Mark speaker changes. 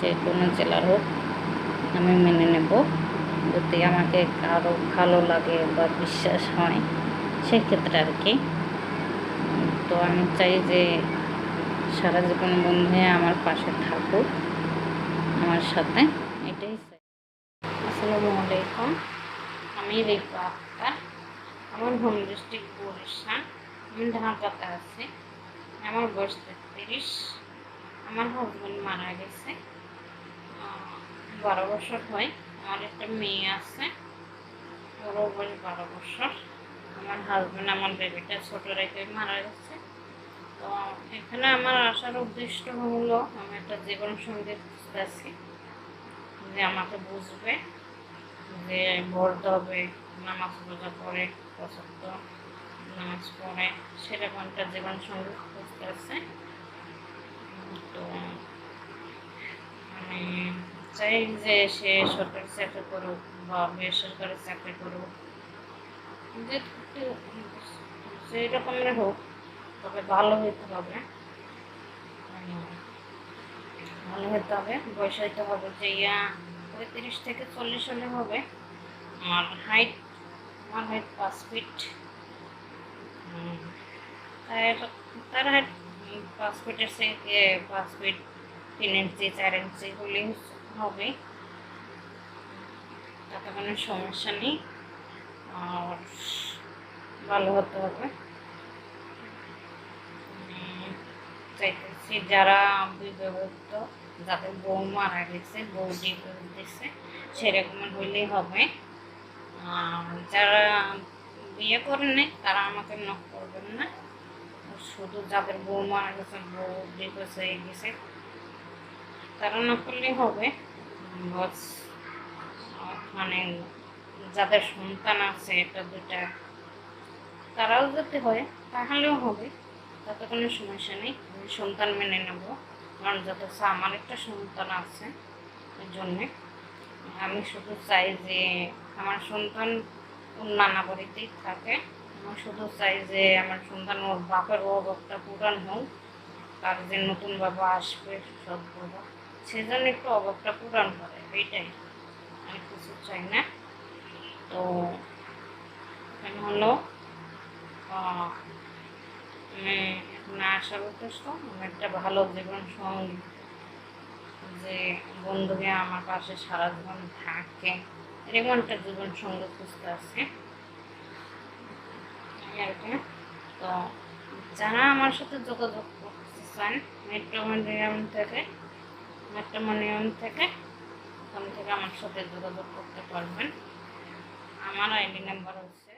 Speaker 1: যে কোনো জেলার হোক, আমি মেনে নেব। যদি আমাকে কারও ভালো লাগে বা বিশ্বাস হয়, সেক্ষেত্রে আর কি। তো আমি চাই যে সারা জীবন বন্ধু আমার পাশে থাকুক, আমার সাথে। এটাই চাই। আসসালামু আলাইকুম। আমি রেখা আক্তার। আমার হোম ডিস্ট্রিক্ট বরিশাল। আমি ঢাকাতে আছি। আমার বয়স তেত্রিশ। আমার হাজব্যান্ড মারা গেছে। বারো বছর হয়। আমার একটা মেয়ে আছে, ওরও বয়স বারো বছর। আমার হাজব্যান্ড আমার বেবিটা ছোট রেখে মারা গেছে। তো এখানে আমার আসার উদ্দেশ্য হলো, আমি একটা জীবন সঙ্গী খুঁজতেছি যে আমাকে বুঝবে যে বলতে হবে, নামাজ রোজা পড়ে, পছন্দ নামাজ পড়ে, সেরকম একটা জীবন সঙ্গী খুঁজতে আছে তো চাই যে সে সরকারি চাকরি করুক বা বেসরকারি চাকরি করুক। যে সেই রকমের হোক, তবে ভালো হইতে হবে। ভালো হতে হবে, বয়স হইতে হবে যে ইয়া পঁয়ত্রিশ থেকে চল্লিশ হলে হবে। আমার হাইট আমার হাইট পাঁচ ফিট তার হাইট পাঁচ ফিটের থেকে পাঁচ ফিট তিন ইঞ্চি হলেই হবে। তাতে কোনো সমস্যা নেই। আর ভালো হতে হবে। চাইতেছি যারা বিবাহিত, যাদের বউ মারা গেছে, বউ দিচ্ছে সেরকম হইলেই হবে। যারা বিয়ে করেন তারা আমাকে নক করবেন না। শুধু যাদের বউ মারা গেছে, বউ ডিভোর্স হয়ে গেছে তারা না করলেই হবে। বস মানে যাদের সন্তান আছে, এটা দুটা তারাও যদি হয়, তাহলেও হবে। তাতে কোনো সমস্যা নেই, আমি সন্তান মেনে নেব। কারণ যত আমার একটা সন্তান আছে ওই জন্যে, আমি শুধু চাই যে আমার সন্তান ওর নানা বাড়িতেই থাকে। আমি শুধু চাই যে আমার সন্তান ওর বাপের অভাবটা পূরণ হোক, তার যে নতুন বাবা আসবে সব বাবা সেজন্য একটু অভাবটা পূরণ করে এইটাই আমি কিছু চাই না। তো, এখানে হলো আমি এখন আশা করতেছ আমি একটা ভালো জীবন সঙ্গী যে বন্ধুকে আমার পাশে সারা জীবন থাকে এরকম একটা জীবন সঙ্গী খুঁজতে আছে তো, যারা আমার সাথে যোগাযোগ করতে চান মেট্রোমনিয়াম থেকে মেট্রোমনিয়াম থেকে ওখান থেকে আমার সাথে যোগাযোগ করতে পারবেন। আমার আইডি নাম্বার হচ্ছে